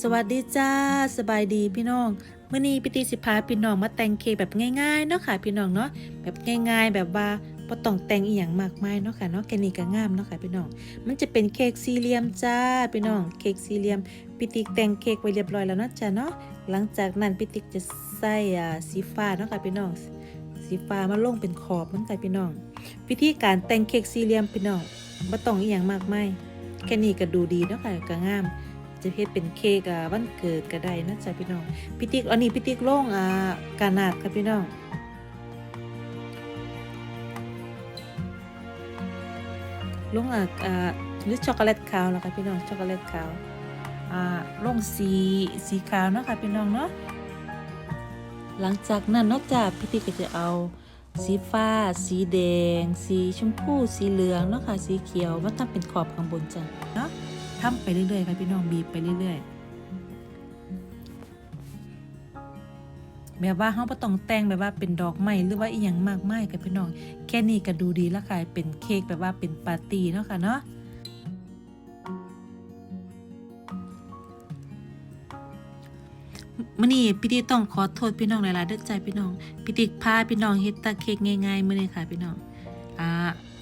สวัสดีจ้าสบายดีพี่น้องเมื่อนี้พิธีสิพาพี่น้องมาแต่งเค้กแบบง่ายๆเนาะค่ะพี่น้องเนาะแบบง่าย ๆ แบบว่าบ่ต้องแต่งอีหยังมากมายเนาะค่ะเนาะแค่นี้ก็งามเนาะค่ะพี่น้อง มันจะเป็นเค้กสี่เหลี่ยมจ้าพี่น้องเค้กสี่เหลี่ยมพิติกแต่งเค้กไว้เรียบร้อยแล้วเนาะจ้าเนาะหลังจากนั้นพิติกจะใส่อ่าสีฟ้าเนาะค่ะพี่น้องสีฟ้ามาลงเป็นขอบมันค่ะพี่น้องวิธีการแต่งเค้กสี่เหลี่ยมพี่น้องบ่ต้องอีหยังมากมายแค่นี้ก็ดูดีเนาะค่ะก็งาม จะเฮ็ดเป็นเค้กอะวันเกิดก็ได้นะจ๊ะพี่น้องพี่ติ๊กอันนี้พี่ติ๊กลงอ่ากานาดครับพี่น้องลงอะอ่าหรือช็อกโกแลตขาวแล้วค่ะพี่น้องช็อกโกแลตขาวอ่าลงสีสีขาวเนาะค่ะพี่น้องเนาะหลังจากนั้นนอกจากพี่ติ๊กก็จะเอาสีฟ้า สีแดง สีชมพู สีเหลืองเนาะค่ะ สีเขียวมาทำเป็นขอบข้างบนจ้ะเนาะ ทำไปเรื่อยๆค่ะพี่น้องบีบไปเรื่อยๆ แบบว่าเฮาบ่ต้องแต่งแบบว่าเป็นดอกไม้หรือว่าอีหยังมากมายค่ะพี่น้อง แค่นี้ก็ดูดีแล้วค่ะเป็นเค้กแบบว่าเป็นปาร์ตี้เนาะค่ะเนาะมื้อนี้พี่ติ๊กต้องขอโทษพี่น้องหลายๆเด้อใจพี่น้องพี่ติ๊กพาพี่น้องเฮ็ดตาเค้กง่ายๆมื้อนี้ค่ะพี่น้องอ่า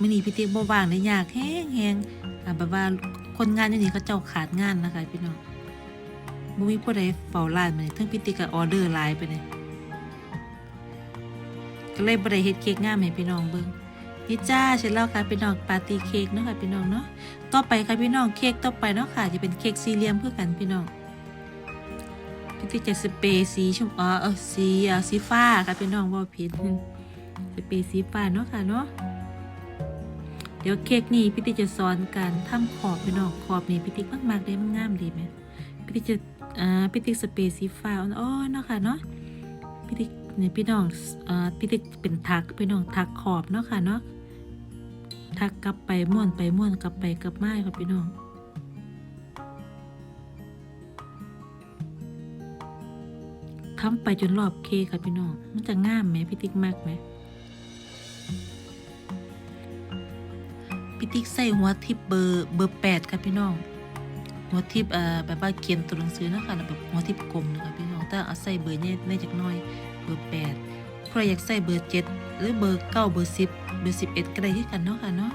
มื้อนี้พี่ติ๊กบ่ว่างเลยยากแฮงๆอ่าแบบว่า คนงานอยู่นี่เขาเจ้าขาดงานนะคะพี่น้องบ่มีผู้ใดเฝ้าร้านมาเลยทั้งพิธีกับออเดอร์หลายไปเลยก็เลยบ่ได้เฮ็ดเค้กงามให้พี่น้องเบิ่งนี่จ้าเสร็จแล้วค่ะพี่น้องปาร์ตี้เค้กเนาะค่ะพี่น้องเนาะต่อไปค่ะพี่น้องเค้กต่อไปเนาะค่ะจะเป็นเค้กสี่เหลี่ยมเพื่อกันพี่น้องพี่ติ๊กจะสเปรย์สีชมอ๋อเออสีสีฟ้าค่ะพี่น้องว่ผิดสเปรย์สีฟ้าเนาะค่ะเนาะ เดี๋ยวเค้กนี่พี่ติจะสอนการทำขอบพี่น้องขอบนี่พี่ติ๊กมากๆเลยมันงามดีไหมพี่ติจะอ่าพี่ติสเปรย์สีฟ้าอ่อเนาะค่ะเนาะพี่ติเนี่ยพี่น้องอ่าพี่ติเป็นทักพี่น้องทักขอบเนาะค่ะเนาะทักกลับไปม่วนไปม่วนกลับไปกลับมาค่ะพี่น้องทำไปจนรอบเค้กค่ะพี่น้อง มันจะงามไหมพี่ติ๊กมากไหม พี่ติ๊กใส่หัวทิปเบอร์เบอร์แปดค่ะพี่น้อง หัวทิปเอ่อแบบว่าเขียนตัวหนังสือนะคะแล้วแบบหัวทิปกลมนะคะพี่น้องแต่เอาใส่เบอร์เนี่ยได้จากน้อยเบอร์แปดใครอยากใส่เบอร์เจ็ดหรือเบอร์เก้าเบอร์สิบเบอร์สิบเอ็ดก็ได้ที่กันเนาะค่ะเนาะ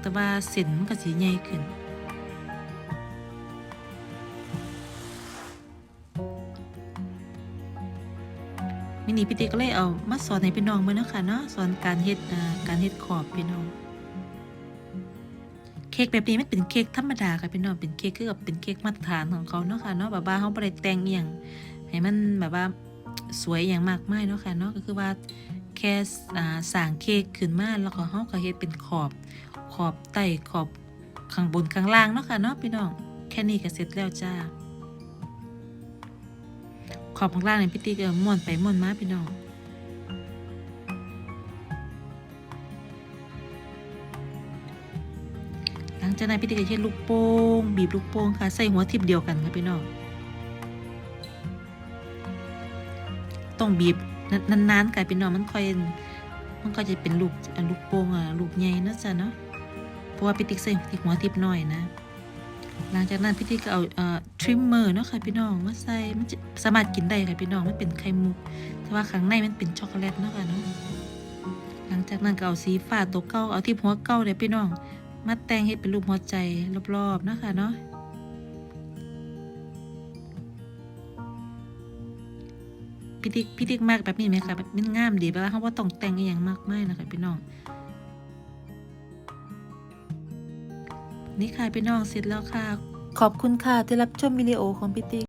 แต่ว่าเส้นมันก็สีใหญ่ขึ้น มินี่พี่ติกก็เลยเอามาสอนให้พี่น้องเมื่อนะคะเนาะสอนการเฮ็ดการเฮ็ดขอบพี่น้อง เค้กแบบนี้มันเป็นเค้กธรรมดาค่ะพี่น้องเป็นเค้กคือกับเป็นเค้กมาตรฐานของเขาเนาะค่ะเนาะแบบว่าเขาบ่ได้แต่งอย่างให้มันแบบว่าสวยอย่างมากมายเนาะค่ะเนาะก็คือว่าแค่อ่าสร้างเค้กขึ้นมาแล้วก็เฮาก็เฮ็ดเป็นขอบขอบใต้ขอบข้างบนข้างล่างเนาะค่ะเนาะพี่น้องแค่นี้ก็เสร็จแล้วจ้า ขอบข้างล่างเนี่ยพี่ติ๊กก็ม้วนไปมวนมาพี่น้องหลังจากนั้นพี่ติ๊กก็ใช้ลูกโป่งบีบลูกโป่งค่ะใส่หัวทิพเดียวกันค่ะพี่น้องต้องบีบนานๆกันพี่น้องมันค่อยมันก็จะเป็นลูกลูกโป่งอะลูกใหญ่นะจ๊ะเนาะเพราะว่าพี่ติ๊กใส่หัวทิพน้อยนะ หลังจากนั้นพี่ติ๊กก็เอาเอ่อทริมเมอร์เนาะค่ะพี่น้องมาใส่มันจะสามารถกินได้ค่ะพี่น้องมันเป็นไข่มุก แต่ว่าข้างในมันเป็นช็อกโกแลตเนาะค่ะเนาะหลังจากนั้นก็เอาสีฟ้าตัวเก้าเอาที่หัวเก้าเลยพี่น้องมาแต่งให้เป็นรูปหัวใจรอบๆเนาะคะเนาะพี่ติ๊กพี่ติ๊กมากแบบนี้ไหมคะมันงามดีแบบว่าเขาว่าต้องแต่งอย่างมากมายนะคะพี่น้อง นี่ค่ะพี่น้องเสร็จแล้วค่ะ ขอบคุณค่ะที่รับชมวิดีโอของพี่ติ๊ก